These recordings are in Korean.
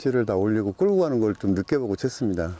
입질을 다 올리고 끌고 가는 걸좀 느껴보고 쳤습니다.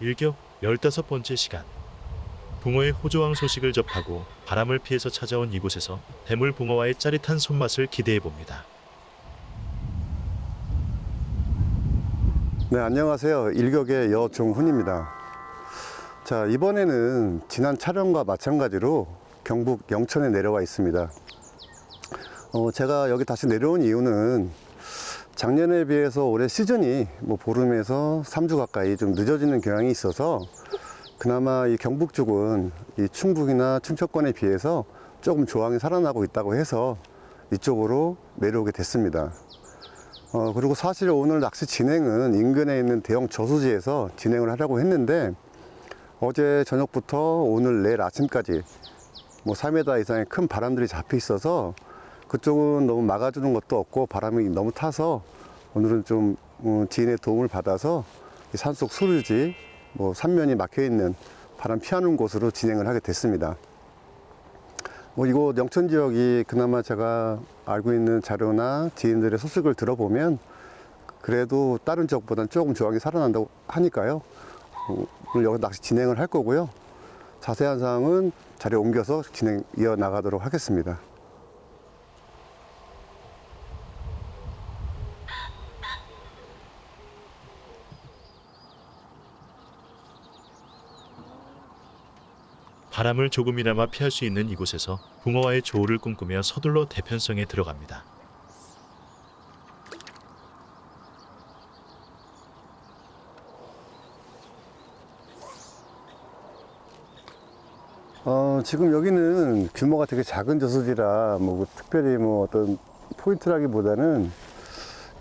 일격 15번째 시간. 붕어의 호조왕 소식을 접하고 바람을 피해서 찾아온 이곳에서 대물 붕어와의 짜릿한 손맛을 기대해 봅니다. 네, 안녕하세요. 일격의 여종훈입니다. 자, 이번에는 지난 촬영과 마찬가지로 경북 영천에 내려와 있습니다. 어, 제가 여기 다시 내려온 이유는 작년에 비해서 올해 시즌이 뭐 보름에서 3주 가까이 좀 늦어지는 경향이 있어서 그나마 이 경북 쪽은 이 충북이나 충청권에 비해서 조금 조항이 살아나고 있다고 해서 이쪽으로 내려오게 됐습니다. 어, 그리고 사실 오늘 낚시 진행은 인근에 있는 대형 저수지에서 진행을 하려고 했는데 어제 저녁부터 오늘 내일 아침까지 뭐 3m 이상의 큰 바람들이 잡혀 있어서 그쪽은 너무 막아주는 것도 없고 바람이 너무 타서 오늘은 좀 어, 지인의 도움을 받아서 이 산속 소류지 뭐 산면이 막혀 있는 바람 피하는 곳으로 진행을 하게 됐습니다. 뭐 이곳 영천 지역이 그나마 제가 알고 있는 자료나 지인들의 소식을 들어보면 그래도 다른 지역보다는 조금 조항이 살아난다고 하니까요. 어, 오늘 여기 낚시 진행을 할 거고요. 자세한 사항은 자리에 옮겨서 진행 이어 나가도록 하겠습니다. 바람을 조금이나마 피할 수 있는 이곳에서 붕어와의 조우를 꿈꾸며 서둘러 대편성에 들어갑니다. 어, 지금 여기는 규모가 되게 작은 저수지라 뭐 특별히 뭐 어떤 포인트라기보다는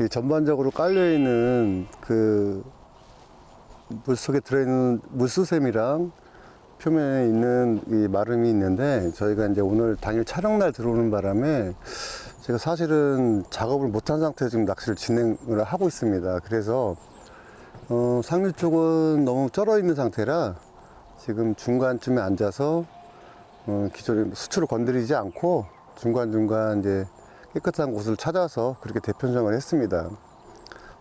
이 전반적으로 깔려 있는 그 물속에 들어있는 물수샘이랑 표면에 있는 이 마름이 있는데 저희가 이제 오늘 당일 촬영날 들어오는 바람에 제가 사실은 작업을 못한 상태에서 지금 낚시를 진행을 하고 있습니다. 그래서 어, 상류 쪽은 너무 쩔어 있는 상태라 지금 중간쯤에 앉아서 어, 기존의 수출을 건드리지 않고 중간중간 이제 깨끗한 곳을 찾아서 그렇게 대편성을 했습니다.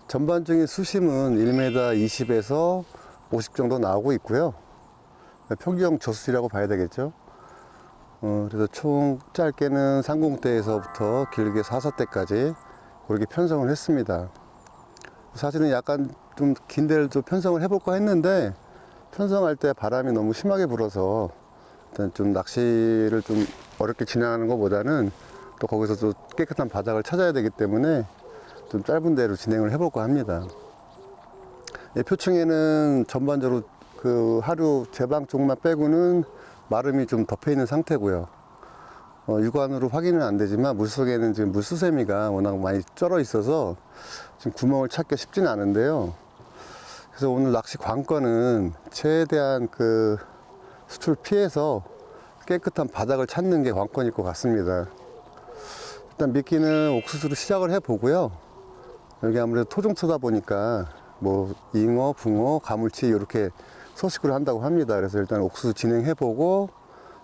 전반적인 수심은 1m 20에서 50 정도 나오고 있고요. 평지형 저수지라고 봐야 되겠죠. 어, 그래서 총 짧게는 상공대에서부터 길게 사사대까지 그렇게 편성을 했습니다. 사실은 약간 좀 긴 데를 좀 편성을 해볼까 했는데 편성할 때 바람이 너무 심하게 불어서 일단 좀 낚시를 좀 어렵게 진행하는 것보다는 또 거기서 또 깨끗한 바닥을 찾아야 되기 때문에 좀 짧은 데로 진행을 해볼까 합니다. 예, 표층에는 전반적으로 그 하루 제방 쪽만 빼고는 마름이 좀 덮여 있는 상태고요. 어, 육안으로 확인은 안 되지만 물 속에는 지금 물수세미가 워낙 많이 쩔어 있어서 지금 구멍을 찾기 쉽지는 않은데요. 그래서 오늘 낚시 관건은 최대한 그 수출 피해서 깨끗한 바닥을 찾는 게 관건일 것 같습니다. 일단 미끼는 옥수수로 시작을 해 보고요. 여기 아무래도 토종초다 보니까 뭐 잉어, 붕어, 가물치 이렇게 소식으로 한다고 합니다. 그래서 일단 옥수수 진행해 보고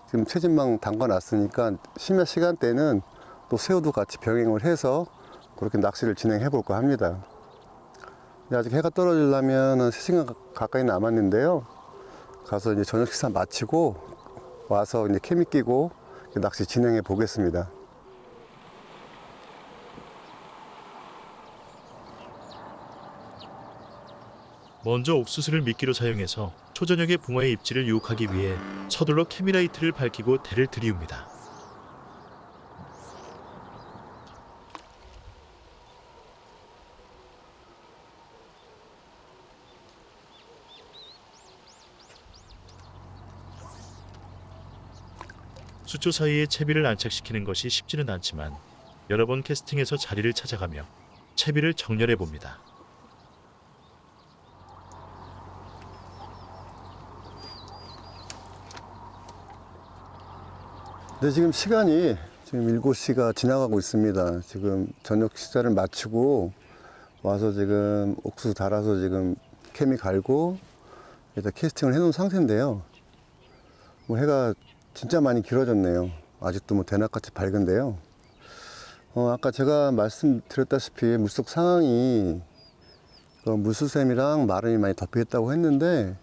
지금 체진망 담가 놨으니까 심야 시간대는 또 새우도 같이 병행을 해서 그렇게 낚시를 진행해 볼까 합니다. 아직 해가 떨어지려면 한 3시간 가까이 남았는데요. 가서 이제 저녁 식사 마치고 와서 이제 케미 끼고 낚시 진행해 보겠습니다. 먼저 옥수수를 미끼로 사용해서 초저녁에 붕어의 입질을 유혹하기 위해 서둘러 캐미라이트를 밝히고 대를 들이웁니다. 수초 사이에 채비를 안착시키는 것이 쉽지는 않지만 여러 번 캐스팅해서 자리를 찾아가며 채비를 정렬해 봅니다. 근데 지금 시간이 지금 7시가 지나가고 있습니다. 지금 저녁 식사를 마치고 와서 지금 옥수수 달아서 지금 케미 갈고 일단 캐스팅을 해놓은 상태인데요. 뭐 해가 진짜 많이 길어졌네요. 아직도 뭐 대낮같이 밝은데요. 어, 아까 제가 말씀드렸다시피 물속 상황이 그 물수샘이랑 마름이 많이 덮여있다고 했는데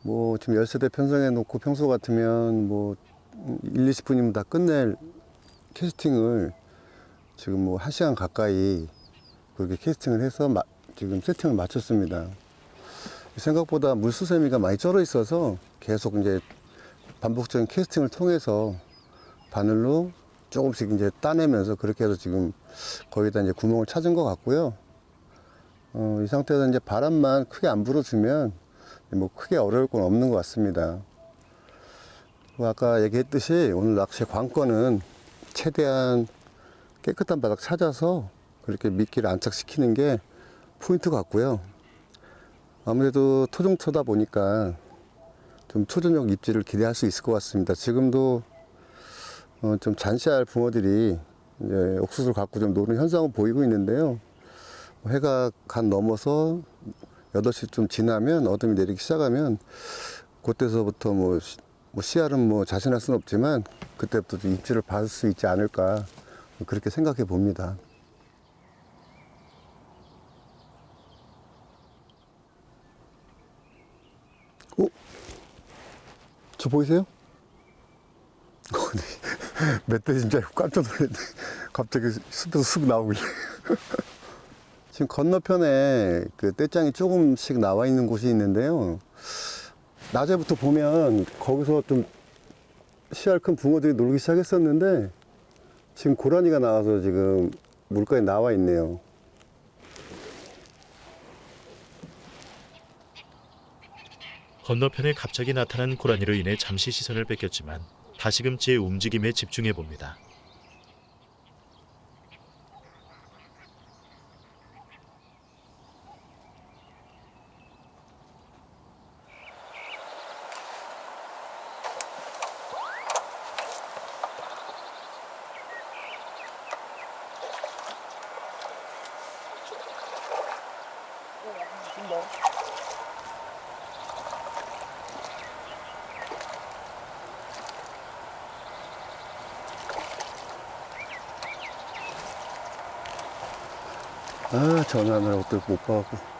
뭐 지금 열세대 편성해 놓고 평소 같으면 뭐 1, 20분이면 다 끝낼 캐스팅을 지금 뭐 1시간 가까이 그렇게 캐스팅을 해서 마- 지금 세팅을 마쳤습니다. 생각보다 물수세미가 많이 쩔어 있어서 계속 이제 반복적인 캐스팅을 통해서 바늘로 조금씩 이제 따내면서 그렇게 해서 지금 거기다 이제 구멍을 찾은 것 같고요. 어, 이 상태에서 이제 바람만 크게 안 불어주면 뭐 크게 어려울 건 없는 것 같습니다. 뭐 아까 얘기했듯이 오늘 낚시의 관건은 최대한 깨끗한 바닥 찾아서 그렇게 미끼를 안착시키는 게 포인트 같고요. 아무래도 토종토다 보니까 좀 초저녁 입질을 기대할 수 있을 것 같습니다. 지금도 어, 좀 잔시할 붕어들이 이제 옥수수를 갖고 좀 노는 현상은 보이고 있는데요. 해가 간 넘어서 8시 좀 지나면 어둠이 내리기 시작하면 그때서부터 뭐, 시- 뭐 씨알은 뭐 자신할 수는 없지만 그때부터 좀 입질을 받을 수 있지 않을까 그렇게 생각해 봅니다. 어? 저 보이세요? 어, 네. 멧돼지 진짜 깜짝 놀랐네. 갑자기 숲에서 쑥 나오길래. 지금 건너편에 그 떼장이 조금씩 나와 있는 곳이 있는데요. 낮에부터 보면 거기서 좀 씨알 큰 붕어들이 놀기 시작했었는데 지금 고라니가 나와서 지금 물가에 나와 있네요. 건너편에 갑자기 나타난 고라니로 인해 잠시 시선을 뺏겼지만 다시금 제 움직임에 집중해 봅니다. 아, 전화하느라고 또 못 봐갖고.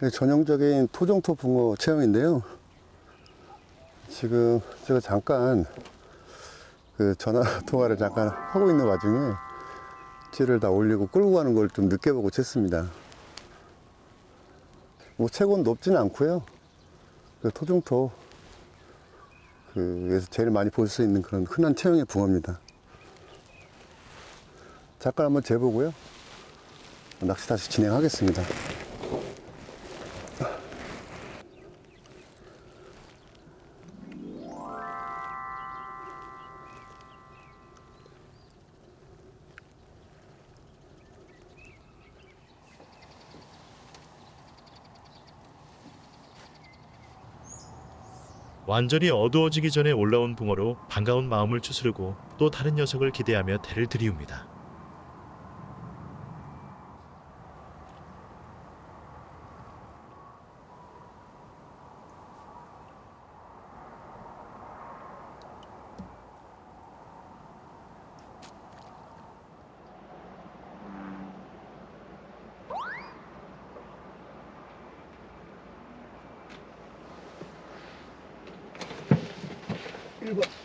이게 전형적인 토종토 붕어 체형인데요. 지금 제가 잠깐 그 전화 통화를 잠깐 하고 있는 와중에 찌를 다 올리고 끌고 가는 걸 좀 늦게 보고 쳤습니다. 뭐 체고는 높지는 않고요. 그 토종토 그에서 제일 많이 볼 수 있는 그런 흔한 체형의 붕어입니다. 잠깐 한번 재보고요. 낚시 다시 진행하겠습니다. 완전히 어두워지기 전에 올라온 붕어로 반가운 마음을 추스르고 또 다른 녀석을 기대하며 대를 들이웁니다. 日本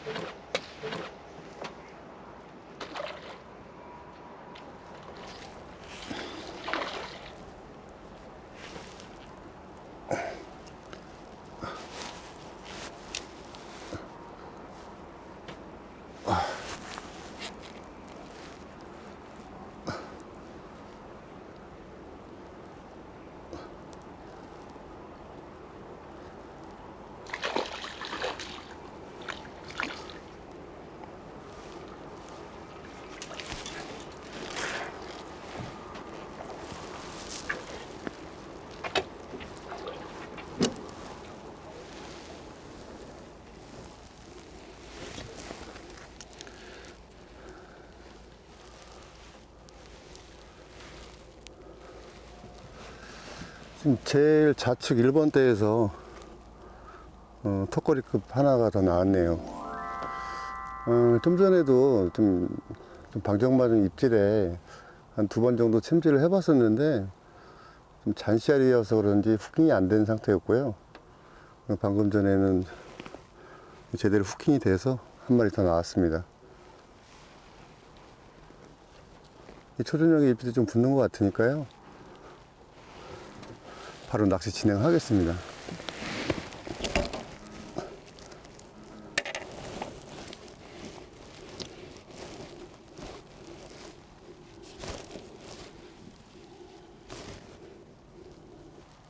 제일 좌측 1번 대에서 어, 턱걸이급 하나가 더 나왔네요. 어, 좀 전에도 좀, 좀 방정맞은 입질에 한 두 번 정도 챔질을 해봤었는데 좀 잔시알이어서 그런지 후킹이 안 된 상태였고요. 어, 방금 전에는 제대로 후킹이 돼서 한 마리 더 나왔습니다. 이 초저녁에 입질이 좀 붙는 것 같으니까요. 바로 낚시 진행하겠습니다.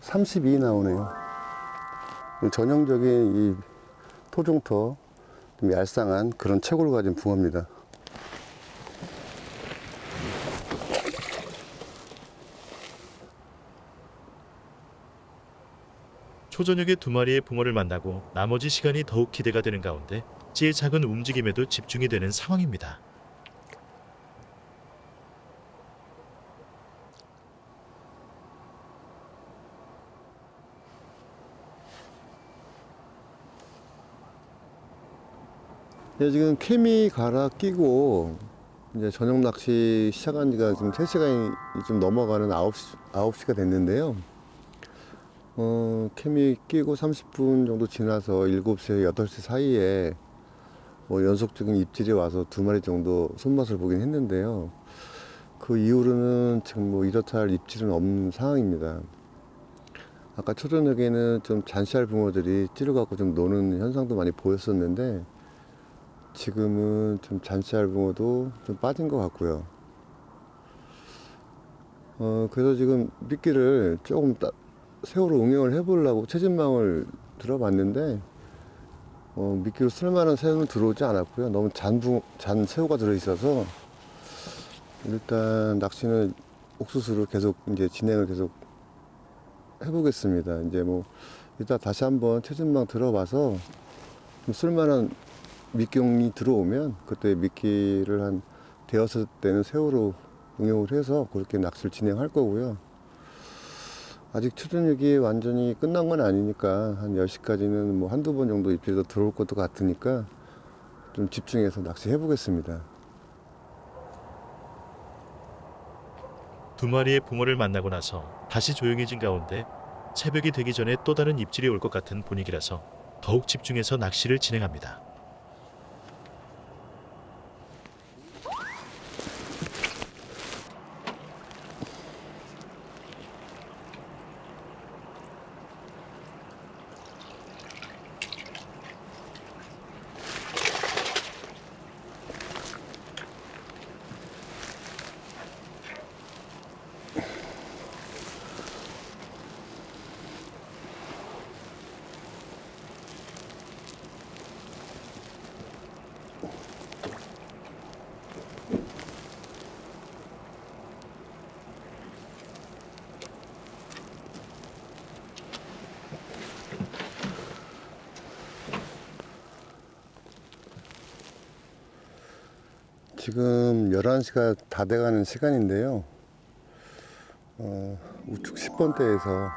(32) 나오네요 전형적인 이 토종터 좀 얄쌍한 그런 체구를 가진 붕어입니다 초저녁에 두 마리의 붕어를 만나고 나머지 시간이 더욱 기대가 되는 가운데 찌의 작은 움직임에도 집중이 되는 상황입니다. 예, 지금 케미 갈아 끼고 이제 저녁 낚시 시작한 지가 지금 3시간이 좀 넘어가는 9시, 9시가 됐는데요. 어, 케미 끼고 30분 정도 지나서 7시, 8시 사이에 뭐 연속적인 입질이 와서 두 마리 정도 손맛을 보긴 했는데요. 그 이후로는 지금 뭐 이렇다 할 입질은 없는 상황입니다. 아까 초저녁에는 좀 잔시알 붕어들이 찌르갖고 좀 노는 현상도 많이 보였었는데 지금은 좀 잔치알 붕어도 좀 빠진 것 같고요. 어, 그래서 지금 미끼를 조금 따, 새우로 응용을 해보려고 체진망을 들어봤는데, 어, 미끼로 쓸만한 새우는 들어오지 않았고요. 너무 잔, 붕, 잔 새우가 들어있어서, 일단 낚시는 옥수수를 계속 이제 진행을 계속 해보겠습니다. 이제 뭐, 이따 다시 한번 체진망 들어봐서 좀 쓸만한 미끼용이 들어오면 그때 미끼를 한 대여섯 대는 새우로 응용을 해서 그렇게 낚시를 진행할 거고요. 아직 추전육이 완전히 끝난 건 아니니까 한 10시까지는 뭐 한두 번 정도 입질도 들어올 것도 같으니까 좀 집중해서 낚시해 보겠습니다. 두 마리의 붕어를 만나고 나서 다시 조용해진 가운데 새벽이 되기 전에 또 다른 입질이 올 것 같은 분위기라서 더욱 집중해서 낚시를 진행합니다. 지금 11시가 다 돼가는 시간인데요. 어, 우측 10번대에서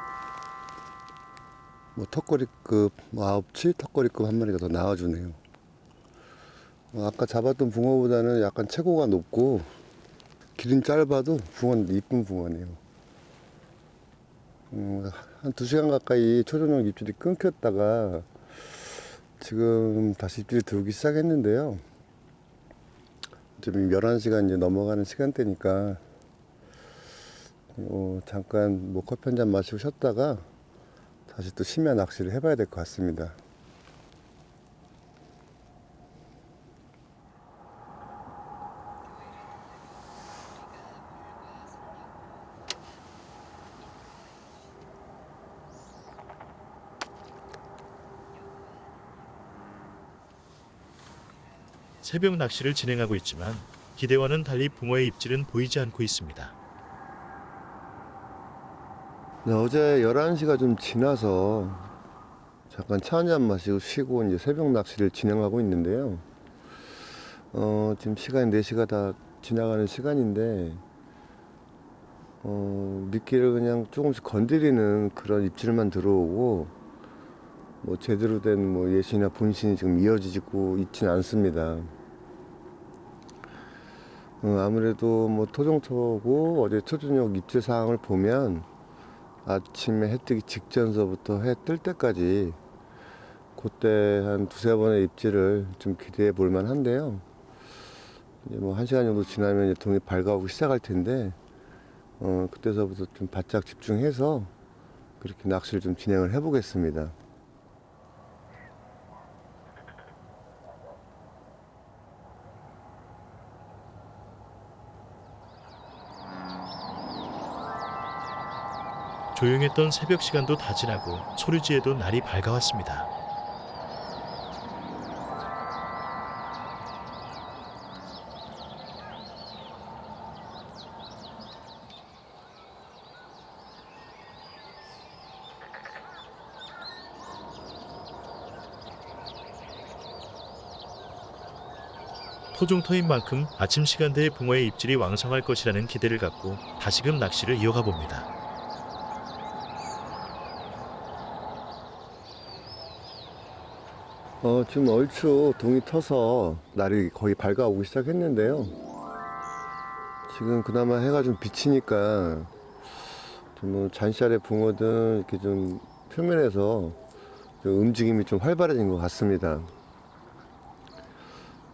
뭐 턱걸이급, 뭐 아홉치 턱걸이급 한 마리가 더 나와주네요. 어, 아까 잡았던 붕어보다는 약간 체고가 높고 길은 짧아도 붕어는 이쁜 붕어네요. 음, 한 2시간 가까이 초저녁 입질이 끊겼다가 지금 다시 입질이 들어오기 시작했는데요. 지금 11시간 이제 넘어가는 시간대니까 어, 잠깐 뭐 커피 한 잔 마시고 쉬었다가 다시 또 심야 낚시를 해봐야 될 것 같습니다. 새벽 낚시를 진행하고 있지만 기대와는 달리 붕어의 입질은 보이지 않고 있습니다. 네, 어제 11시가 좀 지나서 잠깐 차 한 잔 마시고 쉬고 이제 새벽 낚시를 진행하고 있는데요. 어, 지금 시간이 4시가 다 지나가는 시간인데, 어, 미끼를 그냥 조금씩 건드리는 그런 입질만 들어오고, 뭐 제대로 된 뭐 예시나 본신이 지금 이어지고 있지는 않습니다. 어, 아무래도 뭐 토종토고 어제 초저녁 입질 상황을 보면 아침에 해 뜨기 직전서부터 해 뜰 때까지 그때 한 두세 번의 입질을 좀 기대해 볼 만한데요. 이제 뭐 한 시간 정도 지나면 이제 동이 밝아오기 시작할 텐데, 어, 그때서부터 좀 바짝 집중해서 그렇게 낚시를 좀 진행을 해 보겠습니다. 조용했던 새벽 시간도 다 지나고 소리지에도 날이 밝아왔습니다. 토종터인 만큼 아침 시간대에 붕어의 입질이 왕성할 것이라는 기대를 갖고 다시금 낚시를 이어가 봅니다. 어, 지금 얼추 동이 터서 날이 거의 밝아오기 시작했는데요. 지금 그나마 해가 좀 비치니까 좀뭐 잔시알의 붕어든 이렇게 좀 표면에서 좀 움직임이 좀 활발해진 것 같습니다.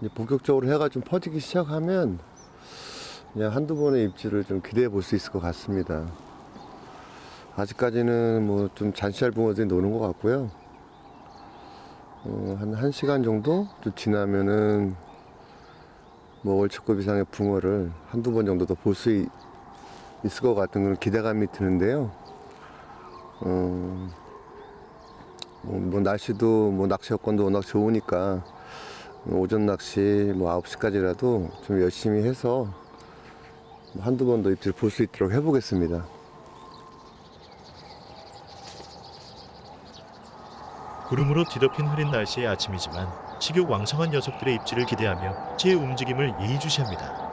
이제 본격적으로 해가 좀 퍼지기 시작하면 그냥 한두 번의 입질을 좀 기대해 볼 수 있을 것 같습니다. 아직까지는 뭐 좀 잔시알 붕어들이 노는 것 같고요. 어, 한 1시간 정도 좀 지나면은 뭐 월척급 이상의 붕어를 한두 번 정도 더 볼 수 있을 것 같은 그런 기대감이 드는데요. 어, 뭐, 뭐 날씨도 뭐 낚시 여건도 워낙 좋으니까 오전 낚시 뭐 9시까지라도 좀 열심히 해서 뭐 한두 번 더 입질 볼 수 있도록 해보겠습니다. 구름으로 뒤덮인 흐린 날씨의 아침이지만 식욕 왕성한 녀석들의 입질을 기대하며 제 움직임을 예의주시합니다.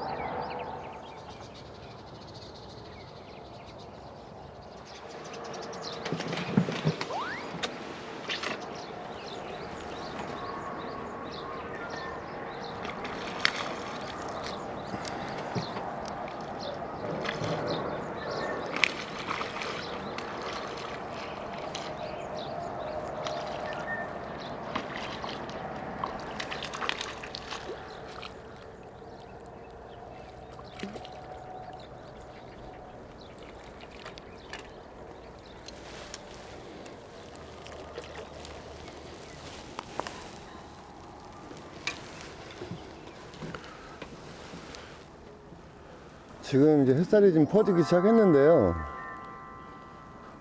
지금 이제 햇살이 좀 퍼지기 시작했는데요.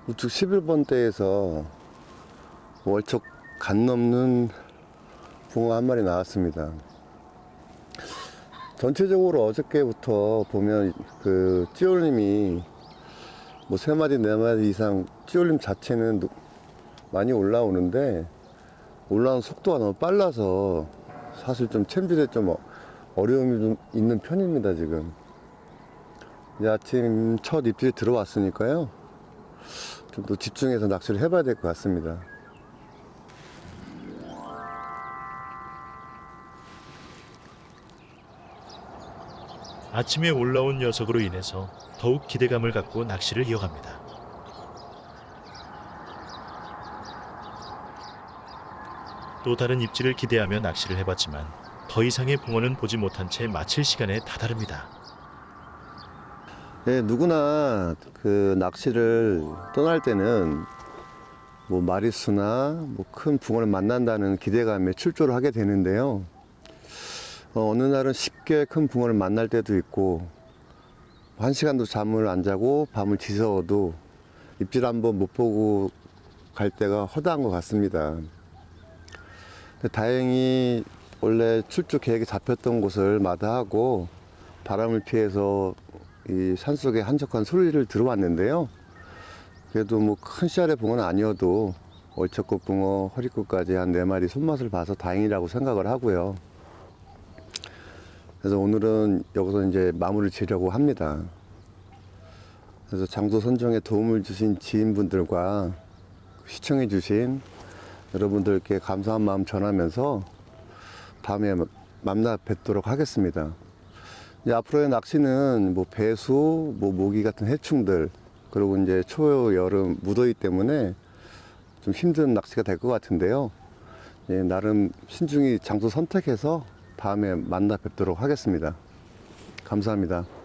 우측 11번대에서 월척 간 넘는 붕어 한 마리 나왔습니다. 전체적으로 어저께부터 보면 그 찌올림이 뭐 세 마디 네 마디 이상 찌올림 자체는 노- 많이 올라오는데 올라오는 속도가 너무 빨라서 사실 좀 챔질에 좀 어- 어려움이 좀 있는 편입니다 지금. 이제 아침 첫 입질이 들어왔으니까요. 좀 더 집중해서 낚시를 해봐야 될 것 같습니다. 아침에 올라온 녀석으로 인해서 더욱 기대감을 갖고 낚시를 이어갑니다. 또 다른 입질을 기대하며 낚시를 해봤지만 더 이상의 붕어는 보지 못한 채 마칠 시간에 다다릅니다. 예, 누구나 그 낚시를 떠날 때는 뭐 마리수나 뭐 큰 붕어를 만난다는 기대감에 출조를 하게 되는데요. 어, 어느 날은 쉽게 큰 붕어를 만날 때도 있고 한 시간도 잠을 안 자고 밤을 지새워도 입질 한번 못 보고 갈 때가 허다한 것 같습니다. 다행히 원래 출조 계획이 잡혔던 곳을 마다하고 바람을 피해서 이 산속에 한적한 소리를 들어왔는데요. 그래도 뭐 큰 씨알의 붕어는 아니어도 얼척꽃 붕어, 허리꽃까지 한 네 마리 손맛을 봐서 다행이라고 생각을 하고요. 그래서 오늘은 여기서 이제 마무리를 지려고 합니다. 그래서 장소 선정에 도움을 주신 지인분들과 시청해 주신 여러분들께 감사한 마음 전하면서 다음에 만나 뵙도록 하겠습니다. 이제 앞으로의 낚시는 뭐 배수, 뭐 모기 같은 해충들 그리고 이제 초 여름 무더위 때문에 좀 힘든 낚시가 될 것 같은데요. 예, 나름 신중히 장소 선택해서 다음에 만나 뵙도록 하겠습니다. 감사합니다.